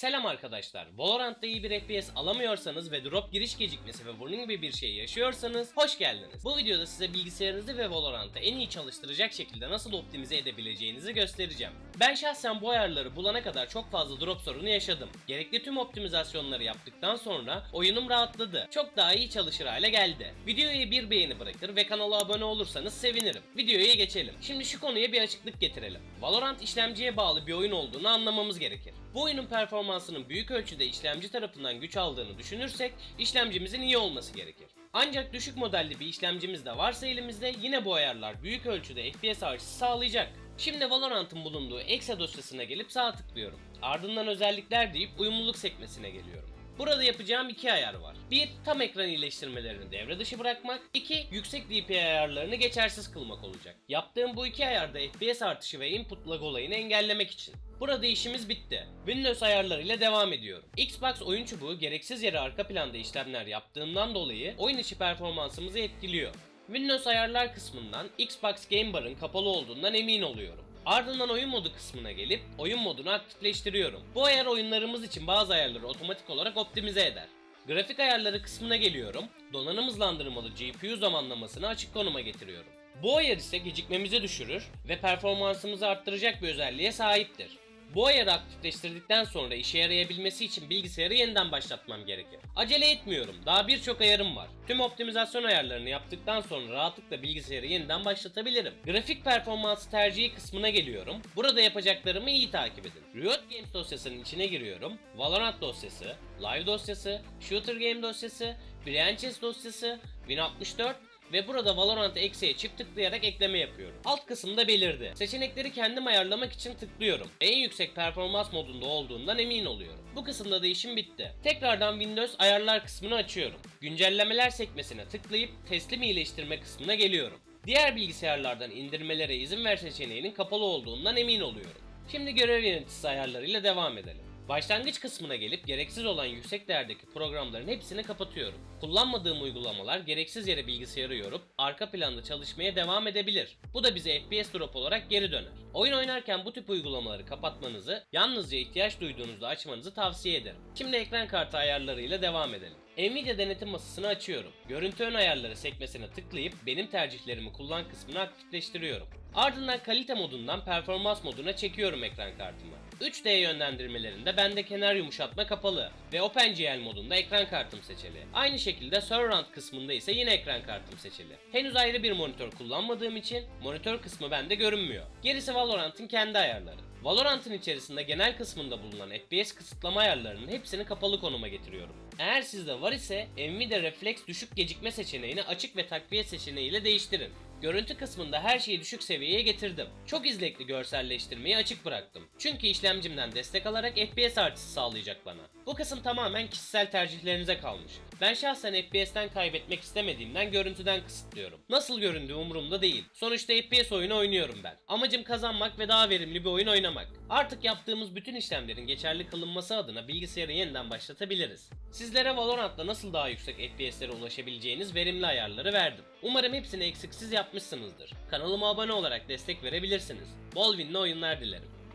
Selam arkadaşlar. Valorant'ta iyi bir FPS alamıyorsanız ve drop giriş gecikmesi ve bunun gibi bir şey yaşıyorsanız hoş geldiniz. Bu videoda size bilgisayarınızı ve Valorant'ı en iyi çalıştıracak şekilde nasıl optimize edebileceğinizi göstereceğim. Ben şahsen bu ayarları bulana kadar çok fazla drop sorunu yaşadım. Gerekli tüm optimizasyonları yaptıktan sonra oyunum rahatladı. Çok daha iyi çalışır hale geldi. Videoya bir beğeni bırakır ve kanala abone olursanız sevinirim. Videoya geçelim. Şimdi şu konuya bir açıklık getirelim. Valorant işlemciye bağlı bir oyun olduğunu anlamamız gerekir. Bu oyunun performansının büyük ölçüde işlemci tarafından güç aldığını düşünürsek işlemcimizin iyi olması gerekir. Ancak düşük modelli bir işlemcimiz de varsa elimizde yine bu ayarlar büyük ölçüde FPS artışı sağlayacak. Şimdi Valorant'ın bulunduğu exe dosyasına gelip sağ tıklıyorum. Ardından özellikler deyip uyumluluk sekmesine geliyorum. Burada yapacağım iki ayar var. 1. Tam ekran iyileştirmelerini devre dışı bırakmak. 2. Yüksek DPI ayarlarını geçersiz kılmak olacak. Yaptığım bu iki ayarda FPS artışı ve input lag olayını engellemek için. Burada işimiz bitti. Windows ayarlarıyla devam ediyorum. Xbox oyun çubuğu gereksiz yere arka planda işlemler yaptığından dolayı oyun içi performansımızı etkiliyor. Windows ayarlar kısmından Xbox Game Bar'ın kapalı olduğundan emin oluyorum. Ardından oyun modu kısmına gelip oyun modunu aktifleştiriyorum. Bu ayar oyunlarımız için bazı ayarları otomatik olarak optimize eder. Grafik ayarları kısmına geliyorum. Donanım hızlandırmalı GPU zamanlamasını açık konuma getiriyorum. Bu ayar ise gecikmemizi düşürür ve performansımızı arttıracak bir özelliğe sahiptir. Bu ayarı aktifleştirdikten sonra işe yarayabilmesi için bilgisayarı yeniden başlatmam gerekir. Acele etmiyorum. Daha birçok ayarım var. Tüm optimizasyon ayarlarını yaptıktan sonra rahatlıkla bilgisayarı yeniden başlatabilirim. Grafik performansı tercihi kısmına geliyorum. Burada yapacaklarımı iyi takip edin. Riot Games dosyasının içine giriyorum. Valorant dosyası, Live dosyası, Shooter Game dosyası, Branches dosyası, Win64 ve burada Valorant eksiğe çift tıklayarak ekleme yapıyorum. Alt kısımda belirdi. Seçenekleri kendim ayarlamak için tıklıyorum. En yüksek performans modunda olduğundan emin oluyorum. Bu kısımda da işim bitti. Tekrardan Windows ayarlar kısmını açıyorum. Güncellemeler sekmesine tıklayıp teslim iyileştirme kısmına geliyorum. Diğer bilgisayarlardan indirmelere izin ver seçeneğinin kapalı olduğundan emin oluyorum. Şimdi görev yöneticisi ayarlarıyla devam edelim. Başlangıç kısmına gelip gereksiz olan yüksek değerdeki programların hepsini kapatıyorum. Kullanmadığım uygulamalar gereksiz yere bilgisayarı yorup arka planda çalışmaya devam edebilir. Bu da bize FPS drop olarak geri döner. Oyun oynarken bu tip uygulamaları kapatmanızı, yalnızca ihtiyaç duyduğunuzda açmanızı tavsiye ederim. Şimdi ekran kartı ayarlarıyla devam edelim. Nvidia denetim masasını açıyorum. Görüntü ön ayarları sekmesine tıklayıp benim tercihlerimi kullan kısmını aktifleştiriyorum. Ardından kalite modundan performans moduna çekiyorum ekran kartımı. 3D yönlendirmelerinde bende kenar yumuşatma kapalı ve OpenGL modunda ekran kartım seçili. Aynı şekilde Surround kısmında ise yine ekran kartım seçili. Henüz ayrı bir monitör kullanmadığım için monitör kısmı bende görünmüyor. Gerisi Valorant'ın kendi ayarları. Valorant'ın içerisinde genel kısmında bulunan FPS kısıtlama ayarlarının hepsini kapalı konuma getiriyorum. Eğer sizde var ise Nvidia Reflex düşük gecikme seçeneğini açık ve takviye seçeneğiyle değiştirin. Görüntü kısmında her şeyi düşük seviyeye getirdim. Çok izlekli görselleştirmeyi açık bıraktım. Çünkü işlemcimden destek alarak FPS artısı sağlayacak bana. Bu kısım tamamen kişisel tercihlerinize kalmış. Ben şahsen FPS'ten kaybetmek istemediğimden görüntüden kısıtlıyorum. Nasıl göründüğü umurumda değil. Sonuçta FPS oyunu oynuyorum ben. Amacım kazanmak ve daha verimli bir oyun oynamak. Artık yaptığımız bütün işlemlerin geçerli kılınması adına bilgisayarı yeniden başlatabiliriz. Sizlere Valorant'ta nasıl daha yüksek FPS'lere ulaşabileceğiniz verimli ayarları verdim. Umarım hepsini eksiksiz yapmışsınızdır. Kanalıma abone olarak destek verebilirsiniz. Bol winli oyunlar dilerim.